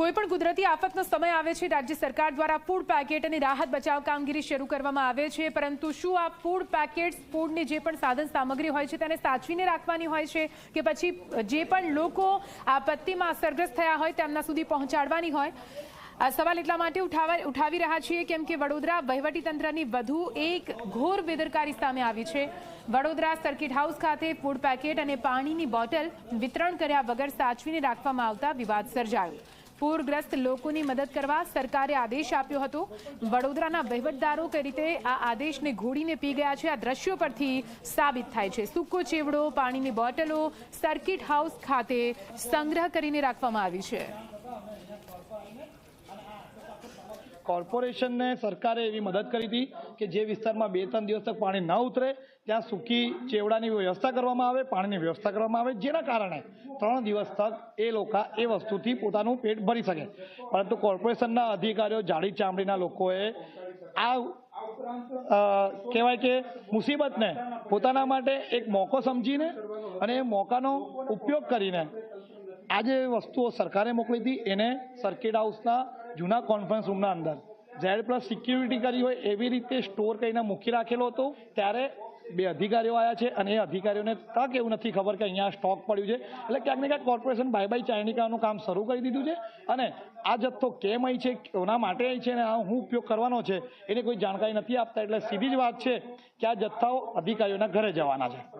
કોઈ પણ કુદરતી આફતનો સમય આવે છે, રાજ્ય સરકાર દ્વારા ફૂડ પેકેટ અને રાહત બચાવ કામગીરી શરૂ કરવામાં આવે છે, પરંતુ શું આ ફૂડ પેકેટ્સ ફૂડની જે પણ સાધન સામગ્રી હોય છે, તેને સાચવીને રાખવાની હોય છે કે પછી જે પણ લોકો આપત્તિમાં અસરગ્રસ્ત થયા હોય તેમના સુધી પહોંચાડવાની હોય? આ સવાલ એટલા માટે ઉઠાવા, ઉઠાવી રહ્યા છીએ, કેમ કે વડોદરા વહીવટીતંત્રની વધુ એક ઘોર બેદરકારી સામે આવી છે. વડોદરા સર્કિટ હાઉસ ખાતે ફૂડ પેકેટ અને પાણીની બોટલ વિતરણ કર્યા વગર સાચવીને રાખવામાં આવતા વિવાદ સર્જાયો. પૂરગ્રસ્ત લોકોની મદદ કરવા સરકારે આદેશ આપ્યો હતો. વડોદરાના વહીવટદારો કઈ રીતે આ આદેશને ઘોડીને પી ગયા છે, આ દ્રશ્યો પરથી સાબિત થાય છે. સૂકો ચેવડો, પાણીની બોટલો, સર્કિટ હાઉસ ખાતે સંગ્રહ કરીને રાખવામાં આવી છે. કોર્પોરેશનને સરકારે એવી મદદ કરી હતી કે જે વિસ્તારમાં બે ત્રણ દિવસ તક પાણી ન ઉતરે, ત્યાં સૂકી ચેવડાની વ્યવસ્થા કરવામાં આવે, પાણીની વ્યવસ્થા કરવામાં આવે, જેના કારણે ત્રણ દિવસ તક એ લોકો એ વસ્તુથી પોતાનું પેટ ભરી શકે. પરંતુ કોર્પોરેશનના અધિકારીઓ, જાડી ચામડીના લોકોએ આ કહેવાય કે મુસીબતને પોતાના માટે એક મોકો સમજીને અને એ મોકાનો ઉપયોગ કરીને આ જે વસ્તુઓ સરકારે મોકલી હતી. એને સર્કિટ હાઉસના જૂના કોન્ફરન્સ રૂમના અંદર. ઝેડ પ્લસ સિક્યુરિટી કરી હોય એવી રીતે સ્ટોર કરીને મૂકી રાખેલો હતો, ત્યારે બે અધિકારીઓ આવ્યા છે અને એ અધિકારીઓને તક એવું નથી ખબર કે અહીંયા સ્ટોક પડ્યું છે. એટલે ક્યાંક ને ક્યાંક કોર્પોરેશન બાય બાય ચાઇનિકાનું કામ શરૂ કરી દીધું છે. અને આ જથ્થો કેમ અહીં છે, કોના માટે અહીં છે અને આ હું ઉપયોગ કરવાનો છે, એની કોઈ જાણકારી નથી આપતા. એટલે સીધી જ વાત છે કે આ જથ્થાઓ અધિકારીઓના ઘરે જવાના છે.